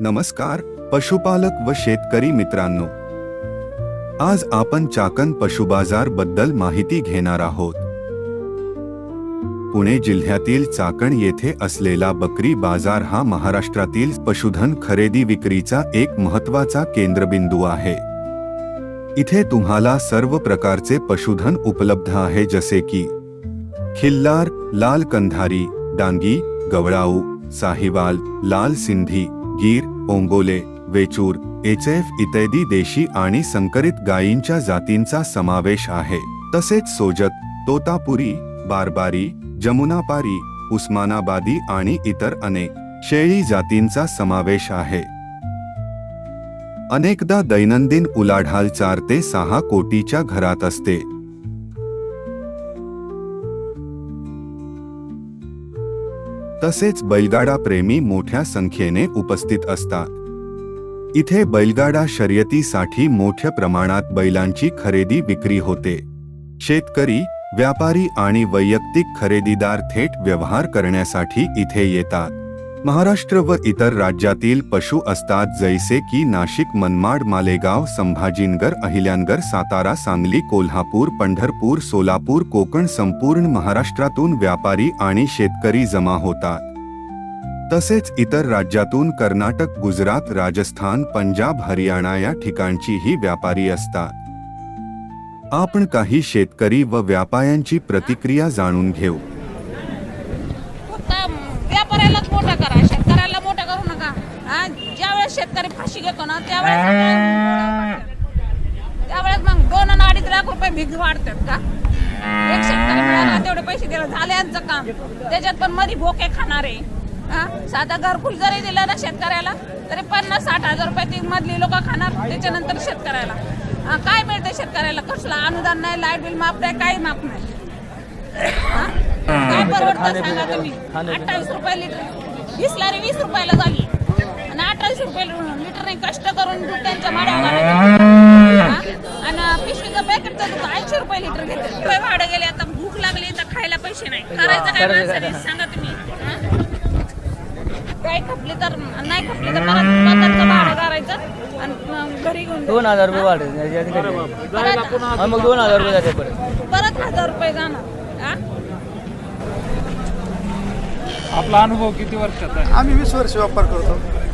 नमस्कार पशुपालक व शेतकरी मित्रांनो. आज आपण चाकण पशुबाजारबद्दल माहिती घेणार आहोत. पुणे जिल्ह्यातील चाकण येथे असलेला बकरी बाजार हा महाराष्ट्रातील पशुधन खरेदी विक्रीचा एक महत्त्वाचा केंद्रबिंदू आहे. इथे तुम्हाला सर्व प्रकारचे पशुधन उपलब्ध आहे जसे की खिल्लार लाल कंधारी डांगी गवळाऊ साहिवाल लाल सिंधी गीर ओंगोले वेचूर एच एफ इत्यादी देशी आणि संकरित गायींच्या जातींचा समावेश आहे. तसेच सोजत तोतापुरी बारबारी जमुनापारी उस्मानाबादी आणि इतर अनेक शेळी जातींचा समावेश आहे. अनेकदा दैनंदिन उलाढाल चार ते सहा कोटीच्या घरात असते. तसेच बैलगाडा प्रेमी मोठ्या संख्येने उपस्थित असतात. इथे बैलगाडा शर्यतीसाठी मोठ्या प्रमाणात बैलांची खरेदी विक्री होते. शेतकरी व्यापारी आणि वैयक्तिक खरेदीदार थेट व्यवहार करण्यासाठी इथे येतात. महाराष्ट्र व इतर राज्यातील पशु असतात जैसे की नाशिक मनमाड मालेगाव संभाजीनगर अहिल्यानगर सातारा सांगली कोल्हापूर पंढरपूर सोलापूर कोकण संपूर्ण महाराष्ट्रातून व्यापारी आणि शेतकरी जमा होतात. तसेच इतर राज्यातून कर्नाटक गुजरात राजस्थान पंजाब हरियाणा या ठिकाणचीही व्यापारी असतात. आपण काही शेतकरी व व्यापाऱ्यांची प्रतिक्रिया जाणून घेऊ फक्त व्यापाऱ्यालाच मोठा करा शेतकऱ्याला मोठा करू नका हा, ज्यावेळेस घेतो ना त्यावेळेस त्यावेळेस मग दोन आणि अडीच लाख रुपये भीक वाढतात का? एक शेतकरी मिळाला तेवढे पैसे दिले झाले यांचं काम. त्याच्यात पण मध्ये भोके खाणारे. हा साधा घरकुल जरी दिलं ना शेतकऱ्याला तरी पन्नास साठ हजार रुपये ती मधली लोक खाणार त्याच्यानंतर शेतकऱ्याला. काय मिळतं शेतकऱ्याला? कसलं अनुदान नाही लाइट बिल माफ नाही काही माफ नाही. हा? काय परवडतं सांगा तुम्ही? अठ्ठावीस रुपये लिटर. वीस लारी वीस रुपयाला झाली. आणि अठ्ठावीस रुपये लिटरने कष्ट करून दूध त्यांच्या माड्यावर आणि पिशवीचं पॅकेटचं दूध ऐंशी रुपये लिटर घेते रुपये भाडं गेले आता भूक लागली तर खायला पैसे नाही. करायचं काय माणसाने? सांगा तुम्ही. हा? गाय खपली तर नाही खपली तर परत भाडं करायचं आणि घरी घेऊन. दोन हजार रुपये हा, मग दोन हजार रुपये जाते परत. परत हजार रुपये जाणार? आपला अनुभव किती वर्षाचा आहे? आम्ही वीस वर्ष व्यापार करतो.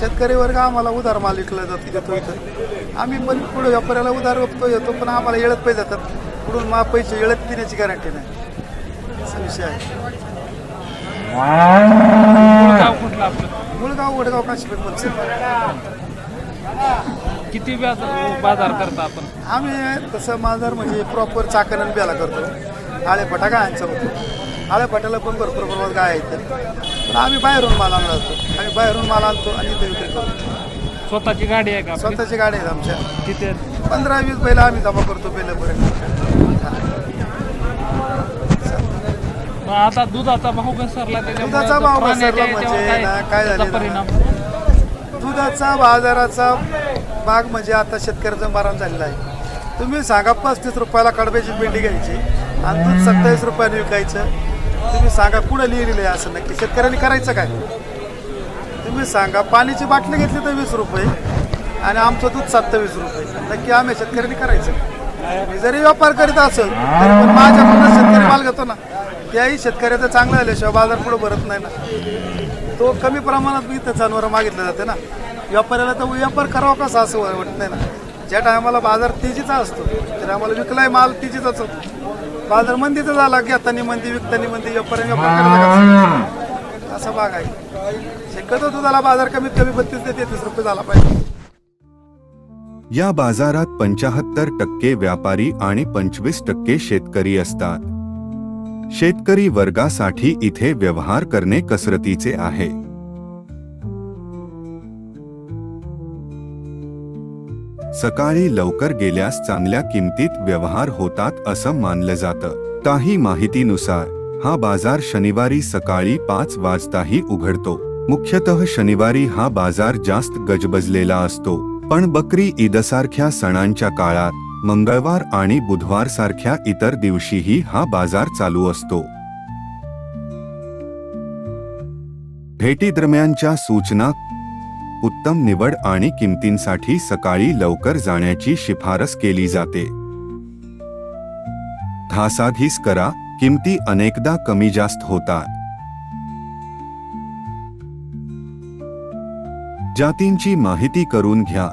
शेतकरी वर्ग आम्हाला उधार माल विकला जातो देतो इथं. आम्ही पण पुढे व्यापाऱ्याला उधार बघतो येतो पण आम्हाला येळत पैसे जातात. पुढून मा पैसे येळत देण्याची गॅरंटी नाही. असा विषय आहे. मुळगाव वडगाव काशीपेठ पंच किती व्याज बाजार करता आपण? आम्ही तसं माझर म्हणजे प्रॉपर चाकण आणि बेला करतो. आळे फटा गायांचा होतो आळे फटाला पण भरपूर प्रमाणात गाय आहेत. पण आम्ही बाहेरून माल आणला जातो. बाहेरून माल आणतो आणि इथे विक्री करतो. स्वतःची गाडी आहे का आपली? स्वतःची गाडी आहेत आमच्या. किती आहेत? पंधरा वीस बैल आम्ही जमा करतो पहिल्यापर्यंत. मग आता दुधाचा भाव घसरला त्याच्यामुळे दुधाचा आता भाव प्राण्याच्या घसरला याच्यावर म्हणजे ना, काय त्याचा झालेलं परिणाम? दुधाचा बाजाराचा भाग म्हणजे आता शेतकऱ्याचं मरण झालेलं आहे. तुम्ही सांगा पस्तीस रुपयाला कडब्याची पिंडी घ्यायची आणि दूध सत्तावीस रुपयाने विकायचं. तुम्ही सांगा कुठं लिहिलेलं आहे असं नक्की? शेतकऱ्यांनी करायचं काय? तुम्ही सांगा पाण्याची बाटली घेतली तर वीस रुपये आणि आमचं दूध सत्तावीस रुपये. नक्की आम्ही शेतकऱ्यांनी करायचं. मी जरी व्यापार करीत असेल तरी पण माझ्याकडनं शेतकरी माल घेतो ना. त्याही शेतकऱ्याचं चांगलं झाल्याशिवाय बाजार पुढे भरत नाही ना. तो कमी प्रमाणात इथं जनावरं मागितलं जाते ना. व्यापाऱ्याला तर व्यापार करावा कसा असं वाटत नाही ना. ज्या टायमाला बाजार तेजीचा असतो तर आम्हाला विकलाय माल तेजीचाच होतो. बाजार मंदीचा झाला घेताना मंदी विकताना मंदी व्यापाऱ्याने व्यापार करायला असा भाग आहे. शक्यतो दुधाला बाजार कमीत कमी बत्तीस ते तेहतीस रुपये झाला पाहिजे. या बाजारात पंचाहत्तर टक्के व्यापारी आणि पंचवीस टक्के शेतकरी असतात. शेतकरी वर्गासाठी इथे व्यवहार करणे कसरतीचे आहे. सकाळी लवकर गेल्यास चांगल्या किमतीत व्यवहार होतात असं मानलं जातं. काही माहितीनुसार हा बाजार शनिवारी सकाळी पाच वाजताही उघडतो. मुख्यतः शनिवारी हा बाजार जास्त गजबजलेला असतो. पण बकरी ईदसारख्या सणांच्या काळात मंगळवार आणि बुधवार सारख्या इतर दिवशीही हा बाजार चालू असतो. भेटी दरम्यानच्या सूचना उत्तम निवड आणि किमतींसाठी सकाळी लवकर जाण्याची शिफारस केली जाते. धासाधीस करा किमती अनेकदा कमी जास्त होतात. जातींची माहिती करून घ्या.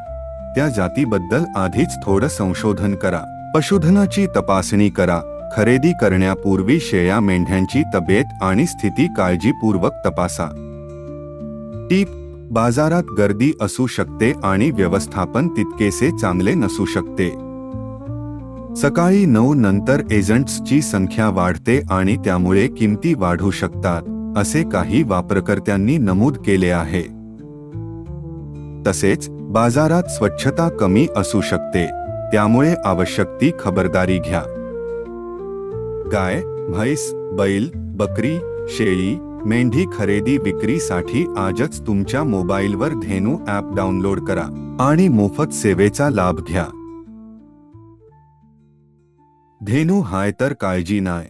त्या जातीबद्दल आधीच थोडं संशोधन करा. पशुधनाची तपासणी करा. खरेदी करण्यापूर्वी शेळ्या मेंढ्यांची तब्येत आणि स्थिती काळजीपूर्वक तपासा. टीप बाजारात गर्दी असू शकते आणि व्यवस्थापन तितकेसे चांगले नसू शकते. सकाळी नऊ नंतर एजंट्सची संख्या वाढते आणि त्यामुळे किमती वाढू शकतात असे काही वापरकर्त्यांनी नमूद केले आहे. तसेच बाजारात स्वच्छता कमी असू शकते त्यामुळे आवश्यक ती खबरदारी घ्या. गाय म्हैस बैल बकरी शेळी मेंढी खरेदी विक्रीसाठी आजच तुमच्या मोबाईलवर धेनू ॲप डाउनलोड करा आणि मोफत सेवेचा लाभ घ्या. धेनू हाय तर काळजी नाय.